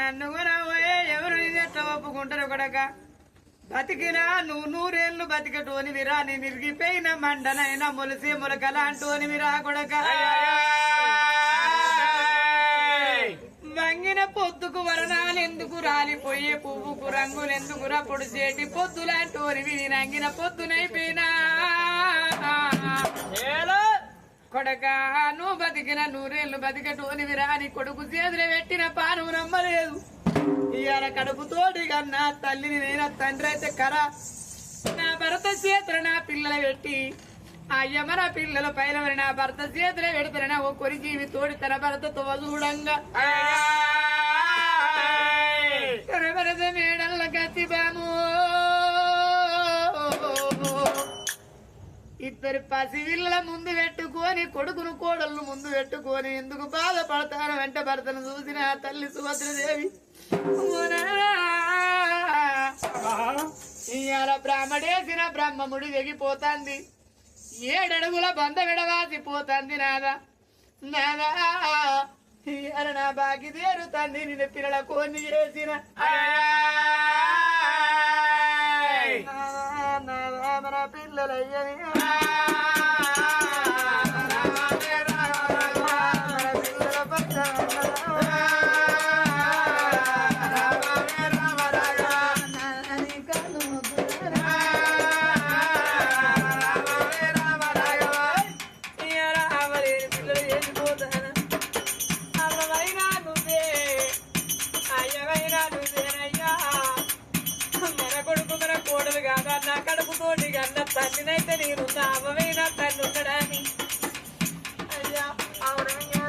నన్ను కూడా ఎవరు ఇది ఎట్లా ఒప్పుకుంటారు కొడక? బతికినా నువ్వు నూరేళ్ళు బతికటోని విరా నేను నిరిగిపోయిన మండనైనా మొలిసి మొలకలాంటోని విరా కొడక. వంగిన పొద్దుకు వరణాలు ఎందుకు రాలిపోయే పువ్వుకు రంగులు ఎందుకు రా పొడిచేటి పొద్దులాంటోని విని నంగిన పొద్దునైపోయినా. కొడక నువ్వు బతికిన నూరేళ్ళు బతికటోని విరాని కొడుకు చేతులు పెట్టిన పాను నమ్మలేదు. ఇవాళ కడుపుతోటి కన్నా తల్లిని నేను తండ్రి అయితే కరా. నా భర్త చేతులు నా పిల్లలు పెట్టి అయ్యమ్మ నా పిల్లల పైన నా భర్త చేతులే పెడతారని ఓ కొరి జీవి తోడి తన భర్తతో చూడంగా. మేడల్ల గతి బాము ఇద్దరు పసివిళ్ళ ముందు పెట్టుకొని కొడుకును కోడళ్ళు ముందు పెట్టుకొని ఎందుకు బాధపడతాను వెంట భర్తను చూసిన తల్లి సుభద్రదేవి ఇవాళ బ్రాహ్మడేసిన బ్రహ్మముడి వెగిపోతాంది ఏడడుగుల బంద విడవాసిపోతాంది నాదా. నాదా ఇవాళ నా బాకి తీరుతాంది. నిన్న పిల్లల కొన్ని చేసిన నాదా, నాదా, మన పిల్లలయ్యని. మన కాదా నా కడుపుతోటి కన్న తల్లినైతే నేను అమ్మవైనా తల్లి ఉండడాని అయ్యా అవునయ్యా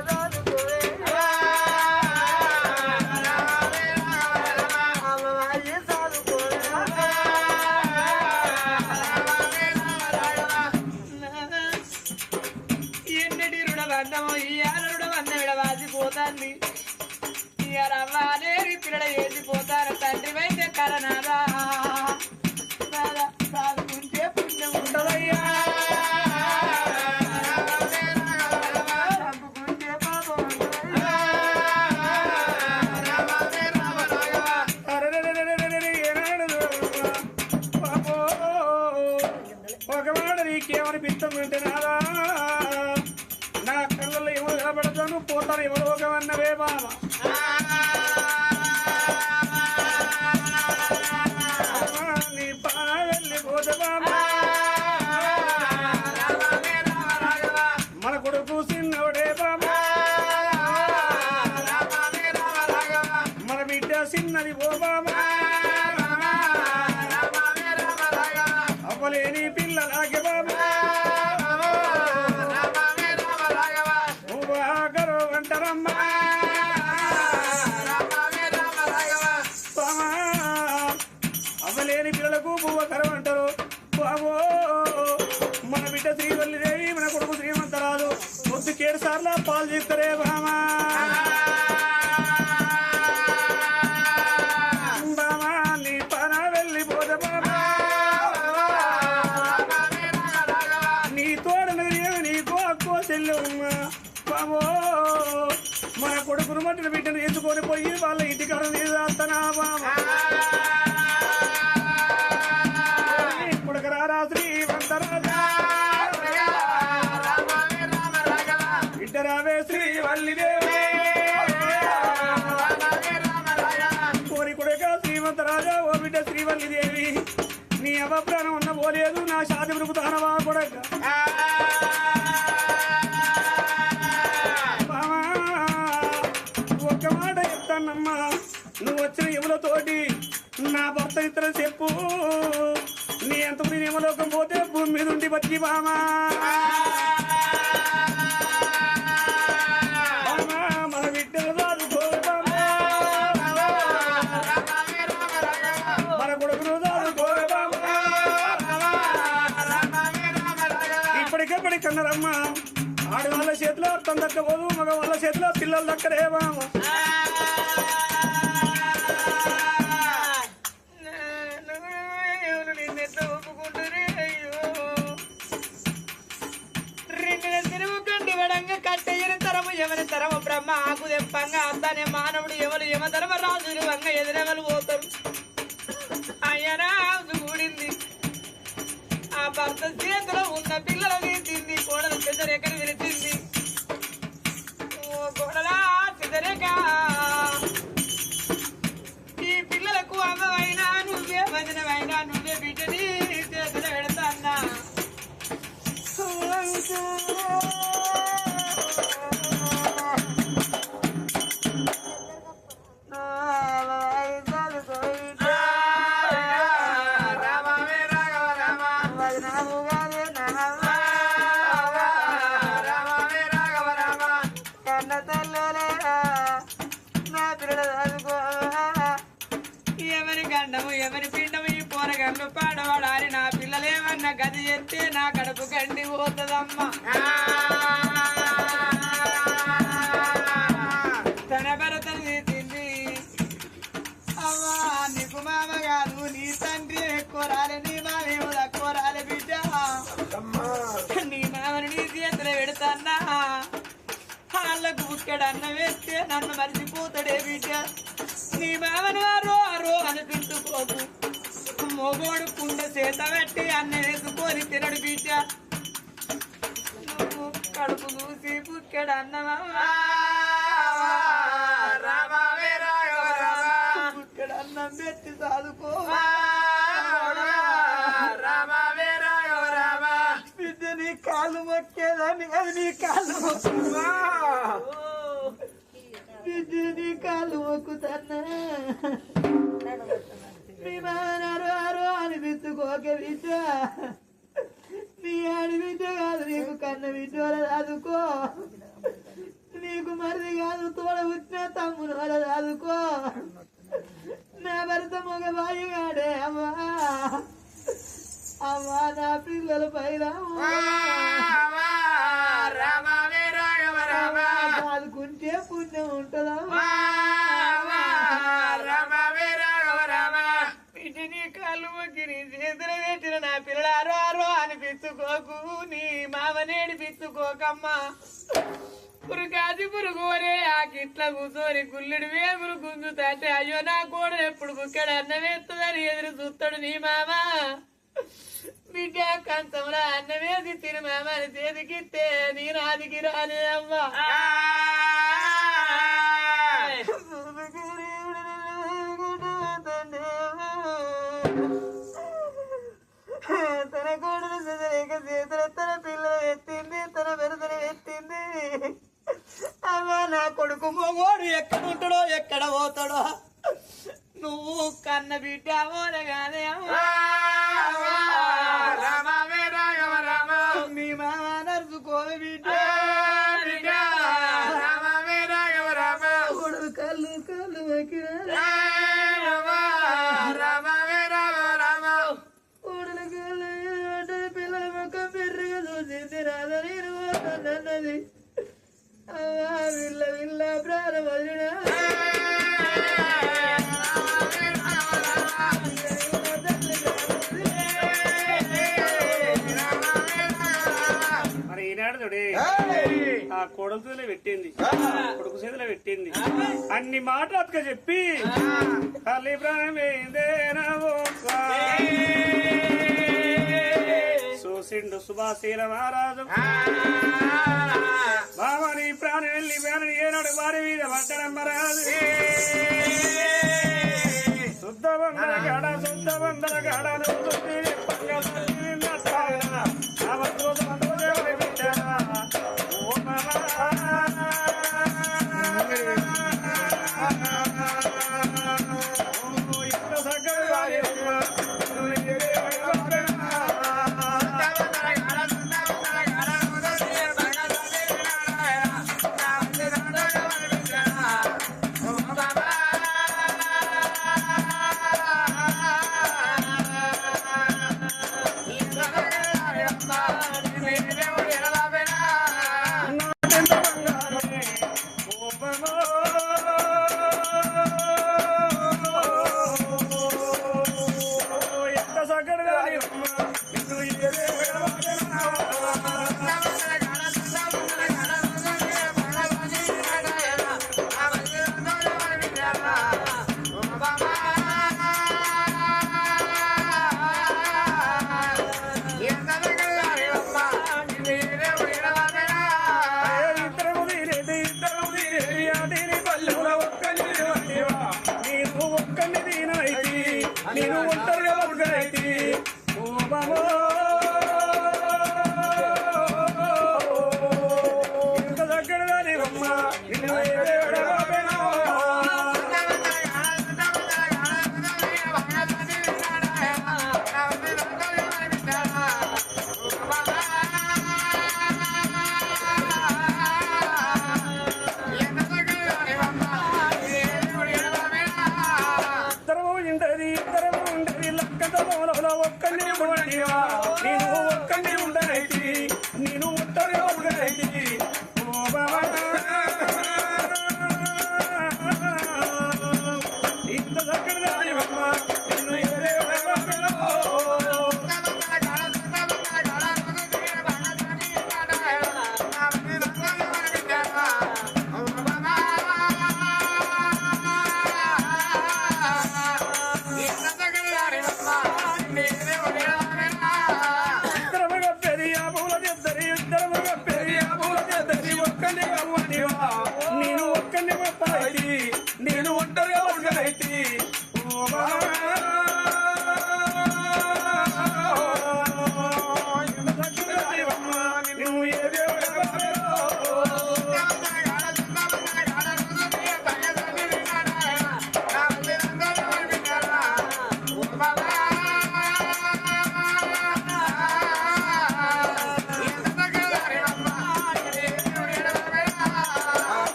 మన కొడుకును మట్టిన బిడ్డను ఎత్తుకొని పోయి వాళ్ళ ఇంటికాడ నీదాస్తనా బాబా బట్టి బామా. ఇప్పటికెప్పటి కన్నారమ్మా ఆడవాళ్ళ చేతిలో అర్థం దక్కబోదు మగ వాళ్ళ చేతిలో పిల్లలు దక్కరేమా తరము బ్రహ్మ ఆకు తెప్పంగా అంతానే మానవుడు ఎవరు యమధర్మ రాజులు వంగ ఎదురెవరు పోతారు. అయ్యనా చూడింది ఆ భర్త చేతిలో ఉన్న పిల్లలని తింది కోడలు చెదరేకని విరిచింది. ఓ కోడలా చెదరేక ఈ పిల్లలకు అమ్మవైనా నువ్వే భజనమైనా నువ్వే బిడ్డని చేతులు పెడతాన్నా గది ఎత్తే నా కడుపు గండి పోతుందమ్మా. తన భరతను తిండి. అమ్మా నీకు మామ కాదు నీ తండ్రి ఎక్కువ రాలే నీ మామేమో తక్కువ రాలే బిడ్డ. నీ మామని నీ చేతులు పెడతానా? వాళ్ళకు బుక్కెడు అన్నం వేస్తే నన్ను మర్చిపోతాడే బిడ్డ. నీ మామను మొగోడు కుండ చేత పెట్టి అన్నం వేసుకొని తినడు బిడ్డ కడుపు చూసి బుక్కెడు అన్నమా బుక్కెడు అన్నం పెట్టి చదువుకో బిడ్డ నీ కాళ్ళు మొక్కేదాన్ని అది నీ కాళ్ళు మొక్కుమా బిడ్డ నీ కాళ్ళు మొక్కుతన్నా నీ మానారు ఆరు అని బిత్తుకోక బిడ్డ. నీ ఆడి బిడ్డ కాదు నీకు కన్న బిడ్డ చదువుకో నీకు మరిది కాదు తోడ పుట్టిన తమ్ముడు వాళ్ళ చదువుకో నా భర్త మగ బాయిగాడే అమ్మా. అమ్మా నా పిల్లల పైన చదువుకుంటే పుణ్యం ఉంటుందమ్మా కాళ్ళు మొక్కి చేతులు పెట్టిన నా పిల్లలారో ఆరో అని పిచ్చుకోకు నీ మామనేడి పిచ్చుకోకమ్మా. పురుగాది పురుగోరే ఆ కిట్ల కూర్చొని గుల్లుడు వేగులు గుంజుతాంటే అయ్యో నా కోడ ఎప్పుడు కుక్కడు అన్న వేస్తుందని ఎదురు చూస్తాడు నీ మామ. బిడ్డ కంచంలో అన్న వేసి తిని మామ అని చేతికిస్తే నీ రాదికి రాని అమ్మా తన కోడలు సుజలేక చేతులు తన పిల్లలు ఎత్తింది తన బెరతను ఎత్తింది అమ్మా నా కొడుకు మొగోడు ఎక్కడ ఉంటాడో ఎక్కడ పోతాడో? నువ్వు కన్న బిడ్డ ఓనగానే అమ్మా కొడుకు చేతిలో పెట్టింది అన్ని మాటలు అతక చెప్పి తల్లి ప్రాణమేందేనవో చూసిండు సుభాశీల మహారాజు బావని ప్రాణం వెళ్ళి వేణని ఏనాడు వారి మీద పడ్డనమ్మరాజు శుద్ధ బందర గడ శుద్ధ బందర గడ ఆ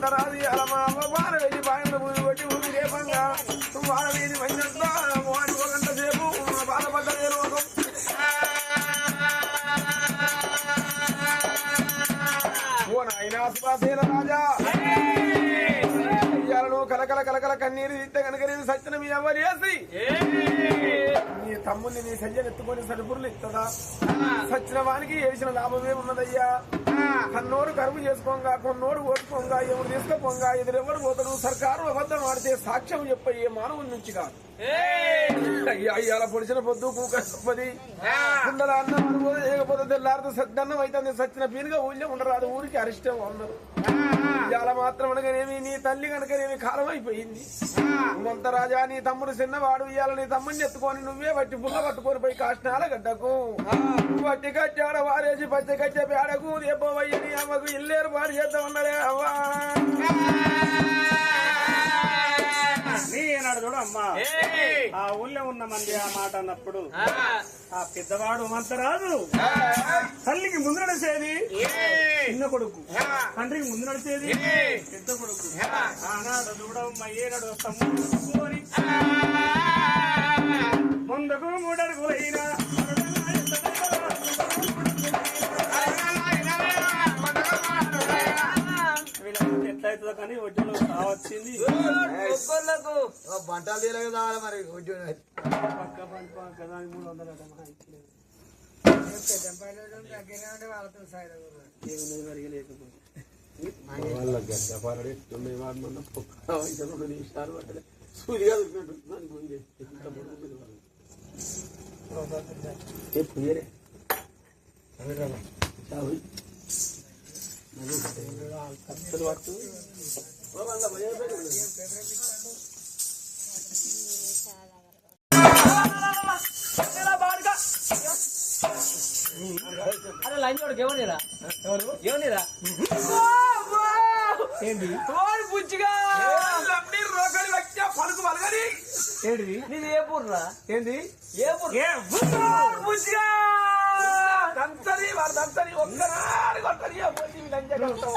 కొడుకు ఉంటరాది అలా మా అమ్మ బాల వెళ్ళి బాగా భూమి కొట్టి భూమి రేపంగా వాళ్ళ వీధి వాడి ఒక గంట సేపు బాధపడ్డ లోకం ఓ నాయనా సుభాసేన రాజా. ఇయ్యాలను కలకల కలకల కన్నీరు ఇస్తే కనుక నేను మీ అవ్వని వేసి నీ తమ్ముని నీ సజ్జను ఎత్తుకొని సరుపురులు ఇస్తుందా? సచ్చిన వానికి వేసిన లాభమే ఉన్నదయ్యా కన్నోడు కరువు చేసుకోంగా కొన్నోడు ఓడుకోంగా ఎవరు తీసుకోపోంగా ఎదురెవరు పోతాడు సర్కారు అబద్ధం ఆడితే సాక్ష్యం చెప్ప ఏ మానవుని నుంచి కాదు. అయ్యా ఇవాళ పొడిచిన పొద్దు కూకది కుండల అన్నం అనుభవం చేయకపోతే తెల్లారితో సద్దన్నం అయితే సచ్చిన పీనుగా ఊళ్ళో ఉండరాదు. ఊరికి అరిష్టం అన్నారు ఇవాళ మాత్రం అనగానేమి నీ తల్లి కనుకనేమి కాలం అయిపోయింది కొంత రాజా నీ తమ్ముడు చిన్నవాడు ఇవాళ నీ తమ్ముడిని ఎత్తుకొని నువ్వే బట్టి పుల్ల పట్టుకొని పోయి కాష్టాల గడ్డకు. బట్టి కట్టాడ వారేసి పచ్చి కట్టే పేడకు రేపోవయ్య నీ అమ్మకు ఇల్లేరు పాడు చేద్దాం ఉన్నాడే అవ్వా నీ ఏనాడు చూడు అమ్మా. ఆ ఊళ్ళో ఉన్న మంది ఆ మాట అన్నప్పుడు ఆ. పెద్దవాడు మంతరాజు తల్లికి ముందు నడిచేది చిన్న కొడుకు. తండ్రికి ముందు నడిచేది పెద్ద కొడుకు. ఆనాడు చూడమ్మ ఏనాడు తమ్ముడు ముందుకు మూడడుగులైనా వీళ్ళకి ఎట్లయితుందో కానీ వడ్డీలో వచ్చింది బంటాలు తీయలేదు కావాలి మరి పక్క పంట పక్క దానికి మూడు వందలు అట మా ఇచ్చలేదు ఏమున్నది మరి లేకపోతే వాళ్ళ గడ్డ పరడి తొమ్మిది వాడు మన పొక్క రెండు నిమిషాలు పడ్డలే సూర్యుగా దొరికినట్టు దానికి ముందే ఇంత పొడుగు పిల్లవాడు. ఏ పుయ్యరే చావు. కత్తెలు పట్టు. ఓ వాళ్ళ భయం లేదు. అరే లంచోడికి ఎవరిరా ఎవరిరా ఏంటి? ఓరి బుజ్జిగా వీళ్ళన్నీ రోకలి వ్యక్తి పలుకు పలగని ఏంటిది నీది ఏ పూర్రా ఏంది ఏ పూర్ ఏ బుజ్జిగా వాడు దంతని ఒక్కనాడు కొట్టని పోయి లంజ కడతాం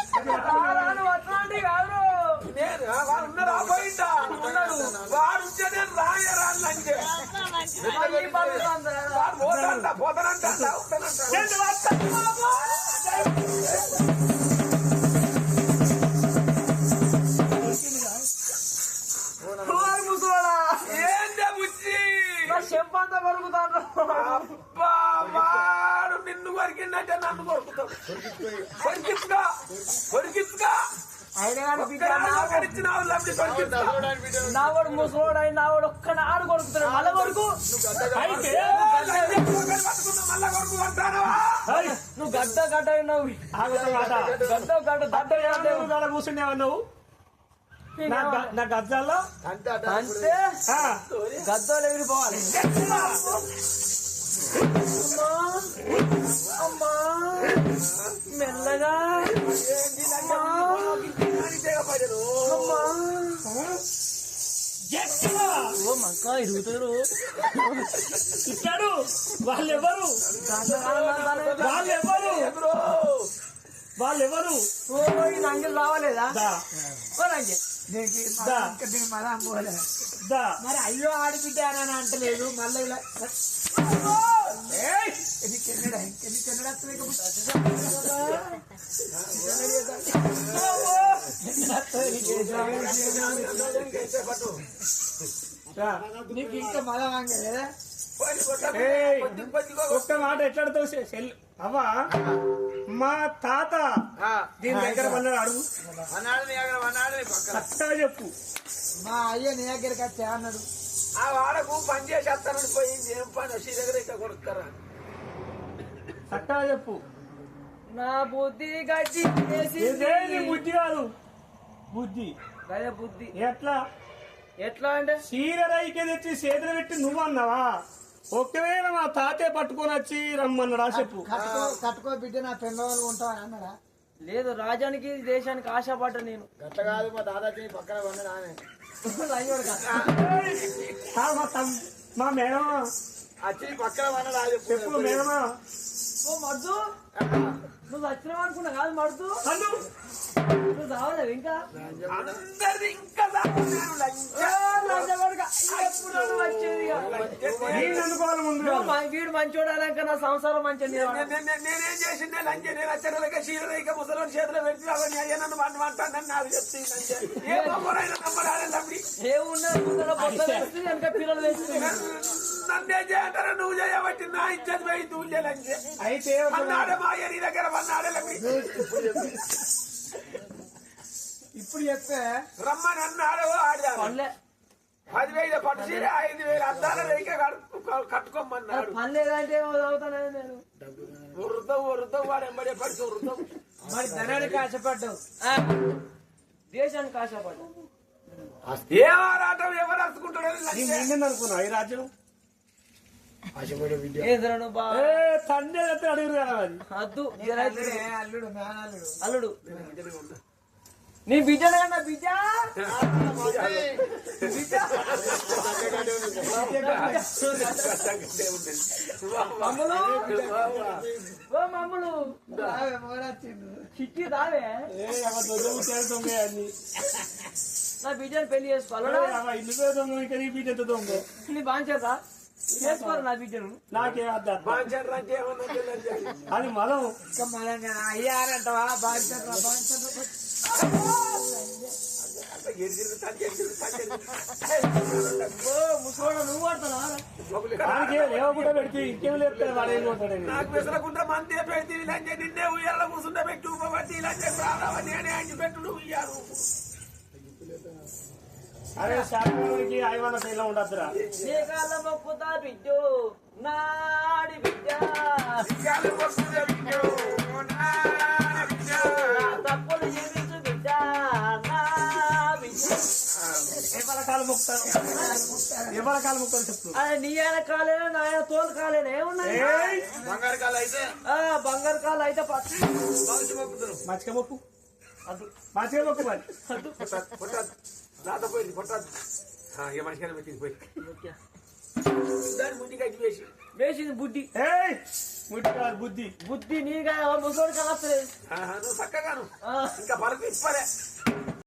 అట్లాంటి కాదు నేను వాడు ఉన్నాడు. పోయిందా ఉన్నాడు వాడు ఉంటే నేను రాయరా లంజే వాడు పోతానంట పోతానంట కొరికిచ్చుగా నా వాడు ముసలోడు అయిన నా వాడు ఒక్క నాడు కొడుకుతున్నాడు మళ్ళా కొడుకు అయితే నువ్వు గడ్డ గడ్డ అయినావు. గడ్డ గడ్డ దడ్డ కూర్చుండేవా నువ్వు? నా గ- నా గజ్జాల్లో? అంటే గద్దోలు ఎగిరిపోవాలి అమ్మా అమ్మా మెల్లగా. అమ్మా. అమ్మా. ఎక్కడ? ఓ మక్క ఇరుగుతారు. ఇచ్చాడు. వాళ్ళెవరు వాళ్ళెవరు వాళ్ళెవరు ఓ నంగిలు రావలేదా? ఓ నంగి దీనికి దీనికి మళ్ళా పోలే దా మరి అయ్యో ఆడిబిడ్డ అని అంటలేదు. మళ్ళీ ఇలా. నీకు ఇంకా మళ్ళా వాంగలేదా? ఒక్క మాట ఎట్లాడుతావు సెల్ అవ్వా మా తాత దీని దగ్గర పన్నాడు అడుగు? అన్నాడు నీ దగ్గర అన్నాడు చెప్పు. మా అయ్య నీ దగ్గరికి వచ్చా అన్నాడు. ఆ వాడకు పని చేసేస్తానని పోయింది ఏం పని వచ్చి దగ్గర ఇక్కడ కొడుతారా కరెక్ట్గా చెప్పు. నా బుద్ధి నీ బుద్ధి కాదు? బుద్ధి. బుద్ధి. ఎట్లా? ఎట్లా అంటే? చీరరైకే తెచ్చి చేతులు పెట్టి నువ్వు అన్నావా ఒకవేళ మా తాతే పట్టుకొని వచ్చి రమ్మన్నాడా చెప్పు. కట్టుకో కట్టుకో బిడ్డ నా పెంగవాళ్ళు ఉంటావా అన్నాడా? లేదు రాజానికి దేశానికి ఆశపడ్డ నేను. గట్ట కాదు మా దాదాజీ పక్కన పన్నాడు ఆమె. ఆ, మా తమ్- మా మేడమా వచ్చి పక్కన పన్నాడు చెప్పు మేడమా ఓ మర్దు నువ్వు వచ్చినావు అనుకున్నా కాదు అన్ను నువ్వు రావలేవు ఇంకా? అందరిది ఇంకా వీడు మంచోడు అలాక నా సంసారం మంచి నేనేం చేసిందే లంచ నేను వచ్చేక చీరలేక ముసలి చేతిలో పెట్టి అవన్నీ అయ్యా నన్ను మాట అంటానని నాకు చెప్తే ఏ బొమ్మరైనా నమ్మరాలే తమ్మి ఏమున్నది ముందర? బొత్త వేస్తుంది వెనక పిల్లలు వేస్తుంది నన్నే చేయంటారా నువ్వు చేయబట్టి నా ఇజ్జత్ పోయి తూలే లంచ. అయితే ఒక అన్నాడే మా అయ్య నీ దగ్గర అన్నాడే లమ్మి ఇప్పుడు చెప్పే. రమ్మని అన్నాడు ఆడారు పనులే. పదివేల పట్టు చీర ఐదు వేల అద్దాల రేఖ కట్టు- కట్టుకోమన్నాడు. పనిలేదంటే ఏమో చదువుతానే నేను. ఉరుతావు ఉరుతావు వాడు ఎంబడే పడితే ఉరుతావు మరి ధనానికి ఆశపడ్డావు దేశానికి ఆశపడ్డా ఏ ఆరాటం ఎవరు నిండింది అనుకున్నా ఈ రాజ్యం తండ్రి అయితే అడుగురు కదా అది అద్దు జరైతే ఏ అల్లుడు మేనల్లుడు అల్లుడు. నీ నా బిడ్డ మమ్మలు? మోడొచ్చిండు చిట్టి దావే. నా బిడ్డని పెళ్ళి అవ ఇల్లు దొంగ ఇంకా నీ ఎంత దొంగ? నీ బాంచేదా చేసుకోవాలి నా బిడ్డను. నాకేం అర్థం. బాంచర్ అంటే ఏమన్నా తెలియదు. అది మనం ఇంకా మనం అయ్యారంటవా ఇంకేం లేపుతాడు వాడు ఏం కొడతాడని నాకు విసరకుండా మంది పెడితే ఇలాంటి నిన్నే ఉయ్యాల కూర్చుంట పెట్టి ఊపబట్టి ఇలాంటి రావని నేనే అంచి పెట్టుడు ఉయ్యారు అరే శాఖకి ఐవన్న పేర్లో ఉండద్దురా. నీ కాళ్ళ మొక్కుతా బిడ్డు. నాడి బిడ్డ. తప్పులు జీవించు బిడ్డ ఆయన కాలేనా నా ఆయన తోలు కాలేనా? ఏమున్నాయి? బంగారు కాలు అయితే. ఆ, బంగారు కాలు అయితే మచ్చిక మొక్కు. మచ్చిక మొక్కు మరి. రాత పోయింది పొట్టదు ఇక మనిషిగా పెట్టింది పోయి దాని ముందు కట్టి వేసి. వేసింది బుద్ధి. ఏయ్ ముట్టి కాదు బుద్ధి బుద్ధి నీగా ముసోడు కలస్తలేదు ఆహా, నువ్వు చక్కగాను. ఇంకా పరకు ఇప్పలే.